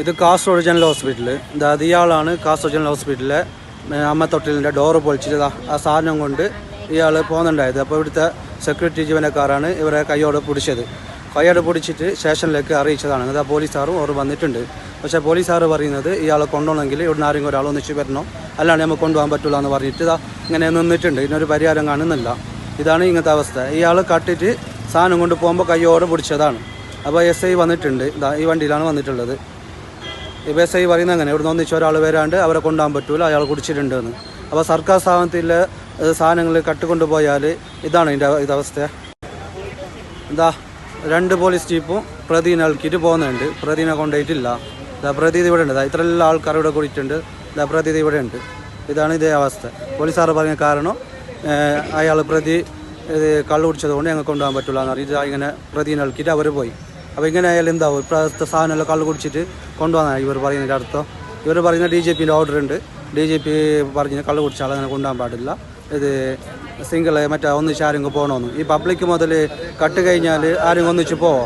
ഇത് Kasaragod general hospital അതായത് ഇയാളാണ് കാസർഗോഡ് ജനറൽ ഹോസ്പിറ്റലിലെ അമ്മ അമ്മത്തൊട്ടിലിന്റെ ഡോറ് പൊളിച്ചിട്ട് ആ സാധനം കൊണ്ട് ഇയാൾ പോകുന്നുണ്ടായത് അപ്പോൾ ഇവിടുത്തെ സെക്യൂരിറ്റി ജീവനക്കാരാണ് ഇവരെ കൈയോട് പിടിച്ചത്. കൈയോട് പിടിച്ചിട്ട് സ്റ്റേഷനിലേക്ക് അറിയിച്ചതാണ്. അതാ പോലീസുകാരും അവർ വന്നിട്ടുണ്ട്. പക്ഷേ പോലീസുകാർ പറയുന്നത് ഇയാളെ കൊണ്ടുപോകണമെങ്കിൽ ഇവിടുന്ന് ആരെങ്കിലും ഒരാൾ ഒന്നിച്ച് വരണം? അല്ലാണ്ട് നമുക്ക് കൊണ്ടുപോകാൻ പറ്റില്ല എന്ന് പറഞ്ഞിട്ട് ഇതാ ഇങ്ങനെ നിന്നിട്ടുണ്ട്. ഇതിനൊരു പരിഹാരം കാണുന്നില്ല. ഇതാണ് ഇങ്ങനത്തെ അവസ്ഥ. ഇയാൾ കട്ടിട്ട് സാധനം കൊണ്ട് പോകുമ്പോൾ കൈയോടെ പിടിച്ചതാണ്. അപ്പോൾ എസ് ഐ വന്നിട്ടുണ്ട്. ഇതാ ഈ വണ്ടിയിലാണ് വന്നിട്ടുള്ളത്. ഐ പറയുന്നത് അങ്ങനെ. ഇവിടുന്ന് ഒന്നിച്ച് ഒരാൾ വരാണ്ട് അവരെ കൊണ്ടുപോകാൻ പറ്റൂല അയാൾ കുടിച്ചിട്ടുണ്ട് എന്ന് അപ്പോൾ സർക്കാർ സ്ഥാപനത്തിലെ സാധനങ്ങൾ കട്ടുകൊണ്ട് ഇതാണ് ഇതിന്റെ ഇതവസ്ഥ എന്താ രണ്ട് പോലീസ് ജീപ്പും പ്രതിനെ ഇളക്കിയിട്ട് പോകുന്നുണ്ട്. പ്രതിനെ കൊണ്ടുപോയിട്ടില്ല. ഇതാ പ്രതി ഇവിടെ ഉണ്ട്. ഇത്ര എല്ലാ ആൾക്കാർ ഇവിടെ കൂടിയിട്ടുണ്ട്. ഇതാ പ്രതി ഇവിടെ ഉണ്ട്. ഇതാണ് ഇതേ അവസ്ഥ. പോലീസുകാർ പറഞ്ഞ കാരണം അയാൾ പ്രതി കള്ളു കുടിച്ചത് കൊണ്ട് ഞങ്ങൾക്ക് കൊണ്ടുപോകാൻ പറ്റില്ല എന്ന് പറഞ്ഞിട്ട് ഇങ്ങനെ പ്രതിനെ ഇളക്കിയിട്ട് അവർ പോയി. അപ്പോൾ ഇങ്ങനെ ആയാലും എന്താവും? ഇപ്പോഴത്തെ സാധനമെല്ലാം കള്ളു കുടിച്ചിട്ട് കൊണ്ടുവന്നാൽ ഇവർ പറയുന്നതിന്റെ അർത്ഥം. ഇവർ പറയുന്ന ഡി ജെ പിന്റെ ഓർഡർ ഉണ്ട്. ഡി ജെ പി പറഞ്ഞ് കള്ളു കുടിച്ചാൽ അങ്ങനെ കൊണ്ടുപോകാൻ പാടില്ല. ഇത് സിംഗിൾ മറ്റേ ഒന്നിച്ച് ആരെങ്കിലും പോകണമെന്ന്. ഈ പബ്ലിക് മുതൽ കട്ട് കഴിഞ്ഞാൽ ആരെങ്കിലും ഒന്നിച്ച് പോവോ?